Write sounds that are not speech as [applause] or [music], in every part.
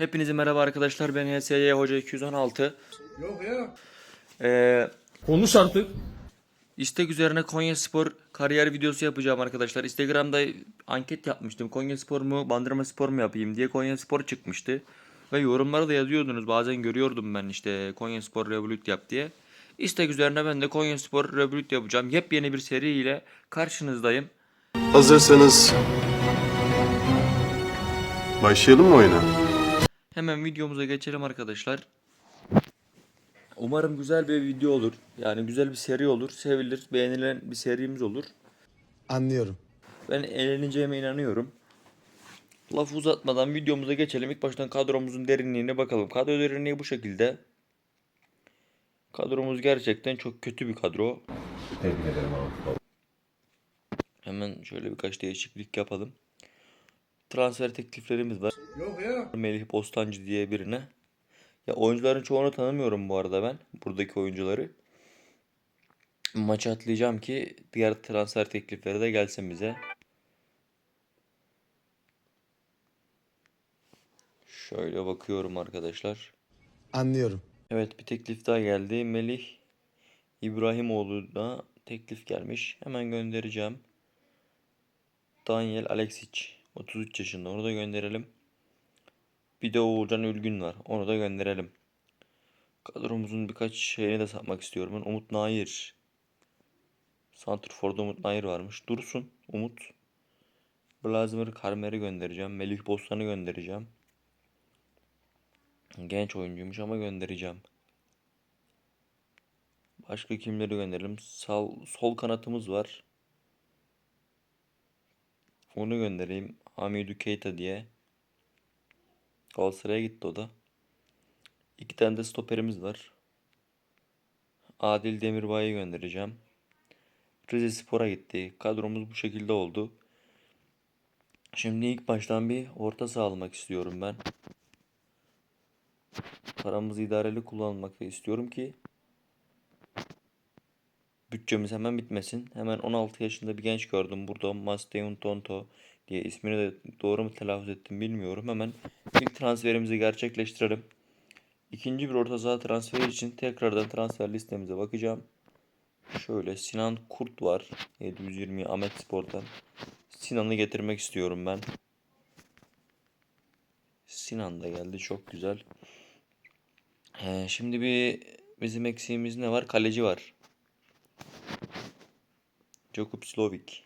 Hepinize merhaba arkadaşlar. Ben HSY Hoca 216. Yok ya. Ee, Konuş artık. istek üzerine Konya Spor kariyer videosu yapacağım arkadaşlar. Instagram'da anket yapmıştım. Konya Spor mu, Bandırma Spor mu yapayım diye Konya Spor çıkmıştı. Ve yorumlara da yazıyordunuz. Bazen görüyordum ben işte Konya Spor Revolut yap diye. İstek üzerine ben de Konya Spor Revolut yapacağım. Yepyeni bir seri ile karşınızdayım. Hazırsanız başlayalım mı oyuna? Hemen videomuza geçelim arkadaşlar. Umarım güzel bir video olur. Yani güzel bir seri olur. Sevilir, beğenilen bir serimiz olur. Anlıyorum. Ben eğleneceğime inanıyorum. Lafı uzatmadan videomuza geçelim. İlk baştan kadromuzun derinliğine bakalım. Kadro derinliği bu şekilde. Kadromuz gerçekten çok kötü bir kadro. Hemen şöyle birkaç değişiklik yapalım. Transfer tekliflerimiz var. Yok ya. Melih Bostancı diye birine. Ya oyuncuların çoğunu tanımıyorum bu arada ben. Buradaki oyuncuları. Maçı atlayacağım ki diğer transfer teklifleri de gelsin bize. Şöyle bakıyorum arkadaşlar. Anlıyorum. Evet bir teklif daha geldi. Melih İbrahimoğlu'na teklif gelmiş. Hemen göndereceğim. Daniel Alexic 33 yaşında onu da gönderelim. Bir de Uğurcan Ülgün var. Onu da gönderelim. Kadromuzun birkaç şeyini de satmak istiyorum. Ben Umut Nair. Santrfor'da Umut Nair varmış. Dursun Umut. Vladimir Karmer'i göndereceğim. Melih Bostan'ı göndereceğim. Genç oyuncuymuş ama göndereceğim. Başka kimleri gönderelim? Sal, sol kanatımız var. Onu göndereyim. Hamidou Keita diye. Galatasaray'a gitti o da. İki tane de stoperimiz var. Adil Demirbay'ı göndereceğim. Rize Spor'a gitti. Kadromuz bu şekilde oldu. Şimdi ilk baştan bir orta saha almak istiyorum ben. Paramızı idareli kullanmak istiyorum ki bütçemiz hemen bitmesin. Hemen 16 yaşında bir genç gördüm burada. Masteun Tonto diye ismini de doğru mu telaffuz ettim bilmiyorum. Hemen ilk transferimizi gerçekleştirelim. İkinci bir orta saha transferi için tekrardan transfer listemize bakacağım. Şöyle Sinan Kurt var. 720 Ahmet Spor'dan. Sinan'ı getirmek istiyorum ben. Sinan da geldi çok güzel. Ee, şimdi bir bizim eksiğimiz ne var? Kaleci var. Jakub Slovik.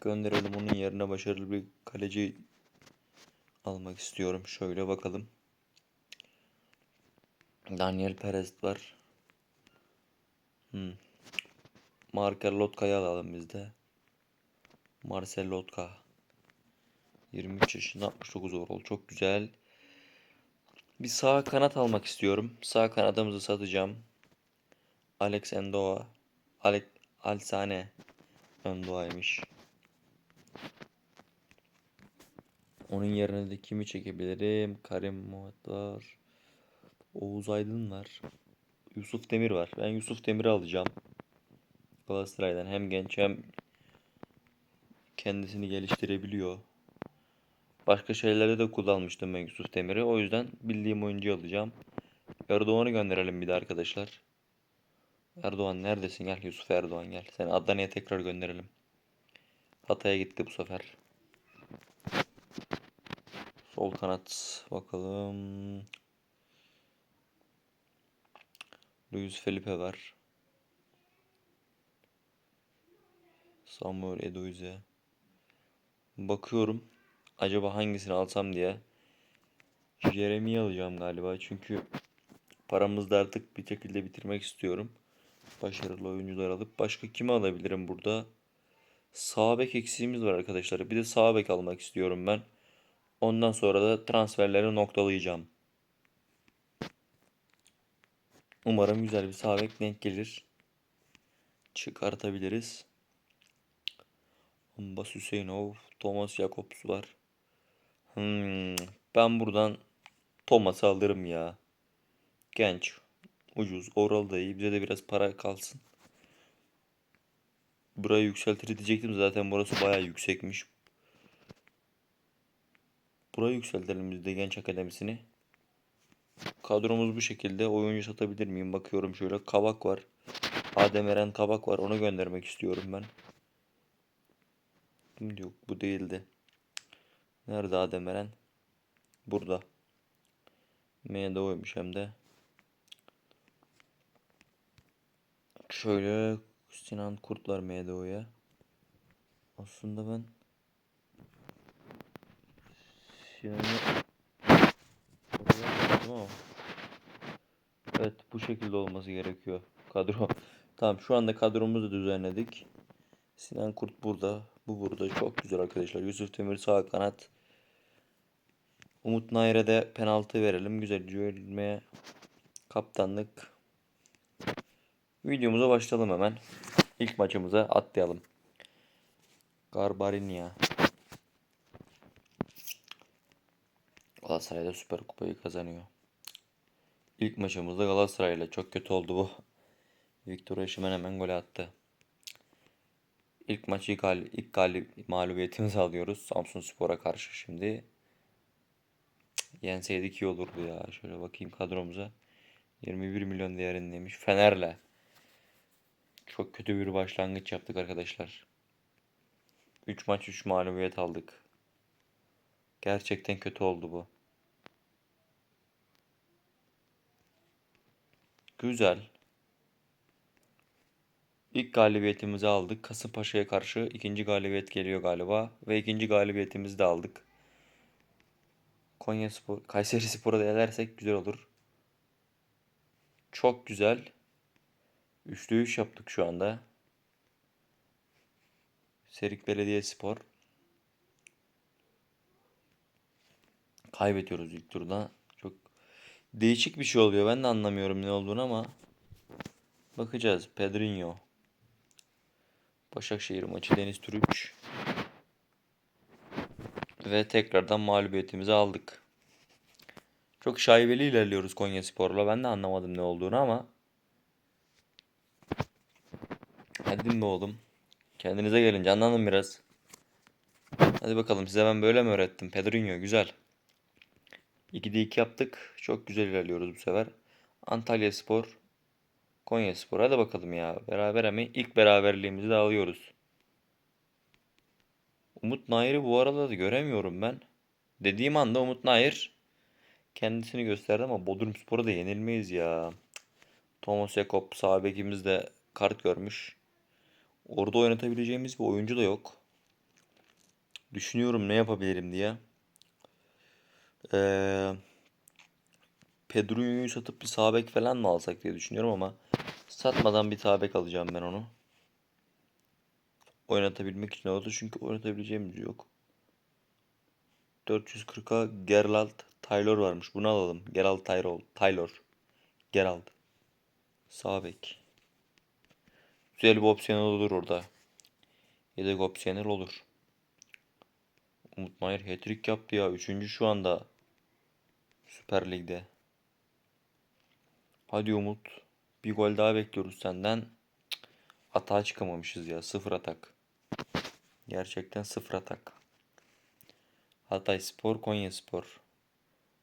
Gönderelim onun yerine başarılı bir kaleci almak istiyorum. Şöyle bakalım. Daniel Perez var. Hmm. Marker Lotka'yı alalım biz de. Marcel Lotka. 23 yaşında 69 overall. Çok güzel. Bir sağ kanat almak istiyorum. Sağ kanadımızı satacağım. Alex Endoa. Alex Alsane Endoa'ymış. Onun yerine de kimi çekebilirim? Karim Muhat. Oğuz Aydın var. Yusuf Demir var. Ben Yusuf Demir'i alacağım. Galatasaray'dan hem genç hem kendisini geliştirebiliyor. Başka şeylerde de kullanmıştım ben Yusuf Demir'i. O yüzden bildiğim oyuncuyu alacağım. Erdoğan'ı gönderelim bir de arkadaşlar. Erdoğan neredesin? Gel Yusuf Erdoğan gel. Seni Adana'ya tekrar gönderelim. Hatay'a gitti bu sefer. Sol kanat bakalım. Luis Felipe var. Samuel Edoize. Bakıyorum. Acaba hangisini alsam diye. Jeremy'yi alacağım galiba. Çünkü paramızı da artık bir şekilde bitirmek istiyorum. Başarılı oyuncular alıp başka kimi alabilirim burada? Sağ bek eksiğimiz var arkadaşlar. Bir de sağ bek almak istiyorum ben. Ondan sonra da transferleri noktalayacağım. Umarım güzel bir sağ bek denk gelir. Çıkartabiliriz. Ambas Hüseyinov, Thomas Jacobs var. Hmm, ben buradan Thomas'ı alırım ya. Genç, ucuz, oral da iyi. Bize de biraz para kalsın. Burayı yükseltir diyecektim zaten burası bayağı yüksekmiş. Burayı yükseltelim biz de genç akademisini. Kadromuz bu şekilde. Oyuncu satabilir miyim? Bakıyorum şöyle. Kabak var. Adem Eren Kabak var. Onu göndermek istiyorum ben. Yok bu değildi. Nerede Adem Eren? Burada. MDO'ymuş hem de. Şöyle Sinan Kurtlar MDO'ya. Aslında ben Sinan'ı Evet bu şekilde olması gerekiyor kadro. Tamam şu anda kadromuzu düzenledik. Sinan Kurt burada. Bu burada. Çok güzel arkadaşlar. Yusuf Demir sağ kanat. Umut Nair'e penaltı verelim. Güzel Cüelme'ye kaptanlık. Videomuza başlayalım hemen. İlk maçımıza atlayalım. Garbarinia. Galatasaray'da Süper Kupayı kazanıyor. İlk maçımızda Galatasaray'la çok kötü oldu bu. Victor Osimhen hemen gol attı. İlk maçı ilk, gal ilk galip mağlubiyetimizi alıyoruz Samsun Spor'a karşı şimdi. Cık, Yenseydik iyi olurdu ya. Şöyle bakayım kadromuza. 21 milyon değerindeymiş. Fener'le. Çok kötü bir başlangıç yaptık arkadaşlar. 3 maç 3 mağlubiyet aldık. Gerçekten kötü oldu bu. Güzel. İlk galibiyetimizi aldık. Kasımpaşa'ya karşı ikinci galibiyet geliyor galiba. Ve ikinci galibiyetimizi de aldık. Konya Spor, Kayseri Spor'a da güzel olur. Çok güzel. Üçlü üç yaptık şu anda. Serik Belediyespor. Kaybediyoruz ilk turda. Çok değişik bir şey oluyor. Ben de anlamıyorum ne olduğunu ama bakacağız. Pedrinho. Başakşehir maçı Deniz Türüç. Ve tekrardan mağlubiyetimizi aldık. Çok şaibeli ilerliyoruz Konya Spor'la. Ben de anlamadım ne olduğunu ama. Hadi be oğlum. Kendinize gelin canlanın biraz. Hadi bakalım size ben böyle mi öğrettim? Pedrinho güzel. 2'de 2 yaptık. Çok güzel ilerliyoruz bu sefer. Antalya Spor. Konya Spor. Hadi bakalım ya. Beraber mi? İlk beraberliğimizi de alıyoruz. Umut Nayır'ı bu arada da göremiyorum ben. Dediğim anda Umut Nayır kendisini gösterdi ama Bodrum Spor'a da yenilmeyiz ya. Thomas Jakob sağ bekimiz de kart görmüş. Orada oynatabileceğimiz bir oyuncu da yok. Düşünüyorum ne yapabilirim diye. Ee, Pedro'yu satıp bir sağ bek falan mı alsak diye düşünüyorum ama satmadan bir sağ bek alacağım ben onu. Oynatabilmek için oldu çünkü oynatabileceğimiz yok. 440'a Geralt Taylor varmış. Bunu alalım. Geralt Taylor. Taylor. Geralt. Sağ bek. Güzel bir opsiyon olur orada. Yedek opsiyonel olur. Umut Nayır hat-trick yaptı ya. Üçüncü şu anda. Süper Lig'de. Hadi Umut. Bir gol daha bekliyoruz senden. Atağa çıkamamışız ya. Sıfır atak. Gerçekten sıfır atak. Hatay Spor, Konya Spor.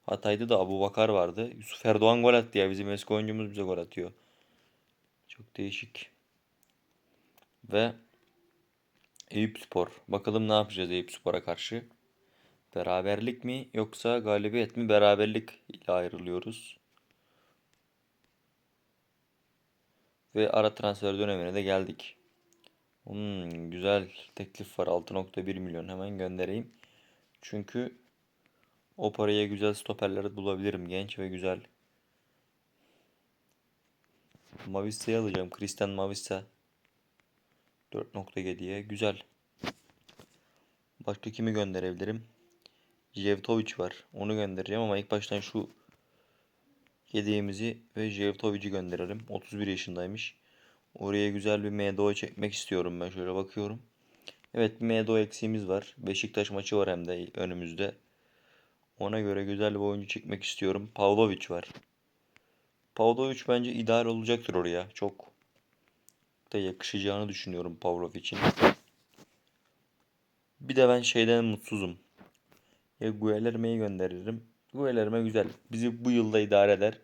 Hatay'da da Abu Bakar vardı. Yusuf Erdoğan gol attı ya. Bizim eski oyuncumuz bize gol atıyor. Çok değişik. Ve Eyüp Spor. Bakalım ne yapacağız Eyüp Spor'a karşı. Beraberlik mi yoksa galibiyet mi? Beraberlik ile ayrılıyoruz. Ve ara transfer dönemine de geldik. Hmm, güzel teklif var. 6.1 milyon hemen göndereyim. Çünkü o paraya güzel stoperler bulabilirim. Genç ve güzel. Mavissa'yı alacağım. Christian Mavissa. 4.7'ye. Güzel. Başka kimi gönderebilirim? Jevtovic var. Onu göndereceğim ama ilk baştan şu yedeğimizi ve Jevtovic'i gönderelim. 31 yaşındaymış. Oraya güzel bir MDO çekmek istiyorum ben. Şöyle bakıyorum. Evet bir MDO eksiğimiz var. Beşiktaş maçı var hem de önümüzde. Ona göre güzel bir oyuncu çekmek istiyorum. Pavlovic var. Pavlovic bence ideal olacaktır oraya. Çok da yakışacağını düşünüyorum Pavlovic'in. Bir de ben şeyden mutsuzum. ya Guilherme'yi gönderirim. Guilherme güzel. Bizi bu yılda idare eder.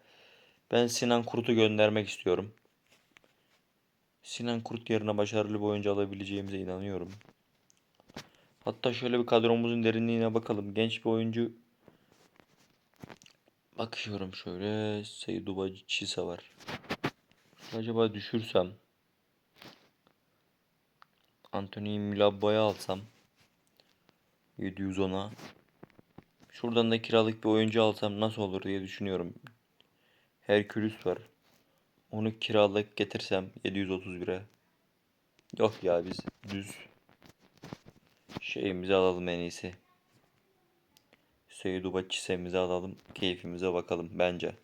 Ben Sinan Kurt'u göndermek istiyorum. Sinan Kurt yerine başarılı bir oyuncu alabileceğimize inanıyorum. Hatta şöyle bir kadromuzun derinliğine bakalım. Genç bir oyuncu bakıyorum şöyle. Seyduba Çisa var. Acaba düşürsem Anthony Milabba'yı alsam 710'a Şuradan da kiralık bir oyuncu alsam nasıl olur diye düşünüyorum. Herkülüs var. Onu kiralık getirsem 731'e. Yok ya biz düz şeyimizi alalım en iyisi. Seyduba çisemizi alalım. Keyfimize bakalım bence.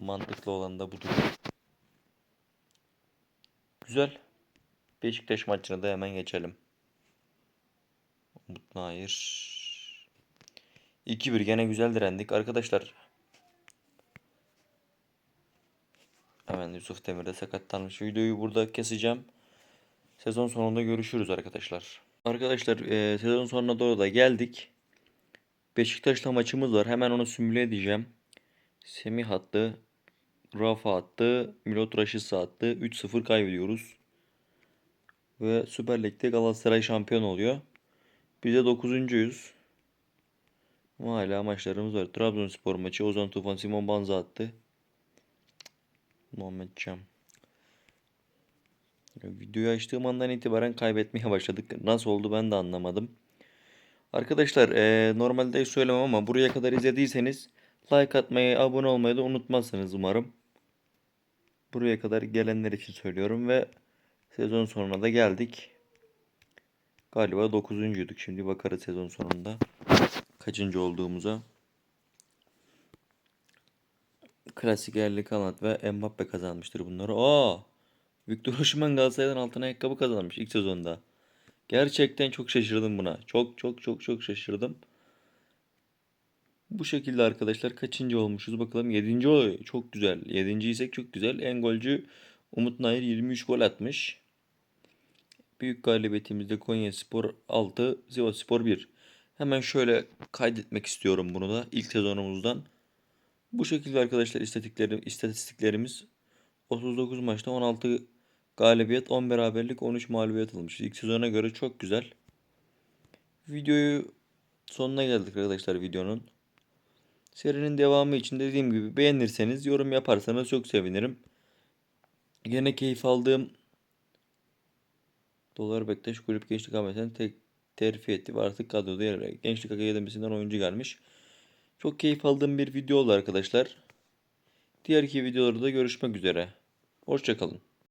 Mantıklı olan da budur. Güzel. Beşiktaş maçına da hemen geçelim. Umut Nayır. 2-1 gene güzel direndik. Arkadaşlar Hemen Yusuf Demir de sakatlanmış. Videoyu burada keseceğim. Sezon sonunda görüşürüz arkadaşlar. Arkadaşlar e, sezon sonuna doğru da geldik. Beşiktaş'la maçımız var. Hemen onu simüle edeceğim. Semih attı. Rafa attı. Milot Raşitsa attı. 3-0 kaybediyoruz. Ve Süper Lig'de Galatasaray şampiyon oluyor. Biz de 9.yüz. Ama hala maçlarımız var. Trabzonspor maçı. Ozan Tufan Simon Banza attı. Muhammed Cem. Videoyu açtığım andan itibaren kaybetmeye [laughs] başladık. Nasıl oldu ben de anlamadım. Arkadaşlar eee, normalde söylemem ama buraya kadar izlediyseniz like atmayı, abone olmayı da unutmazsınız umarım. Buraya kadar gelenler için söylüyorum ve sezon sonuna da geldik. Galiba 9.'uyduk. Şimdi bakarız sezon sonunda kaçıncı olduğumuza. Klasik yerli kanat ve Mbappe kazanmıştır bunları. Aa! Victor Osimhen Galatasaray'dan altın ayakkabı kazanmış ilk sezonda. Gerçekten çok şaşırdım buna. Çok çok çok çok şaşırdım. Bu şekilde arkadaşlar kaçıncı olmuşuz bakalım. Yedinci oluyor. Çok güzel. Yedinci isek çok güzel. En golcü Umut Nayır 23 gol atmış. Büyük galibiyetimizde Konya Spor 6, Sivas Spor 1. Hemen şöyle kaydetmek istiyorum bunu da ilk sezonumuzdan. Bu şekilde arkadaşlar istatistiklerim, istatistiklerimiz 39 maçta 16 galibiyet, 10 beraberlik, 13 mağlubiyet almış. İlk sezona göre çok güzel. Videoyu sonuna geldik arkadaşlar videonun. Serinin devamı için dediğim gibi beğenirseniz, yorum yaparsanız çok sevinirim. Gene keyif aldığım Dolar Bektaş Kulüp Gençlik Ahmet'in tek terfi etti ve artık kadroda yer alıyor. Gençlik Akademisi'nden oyuncu gelmiş. Çok keyif aldığım bir video oldu arkadaşlar. Diğer iki videolarda görüşmek üzere. Hoşçakalın.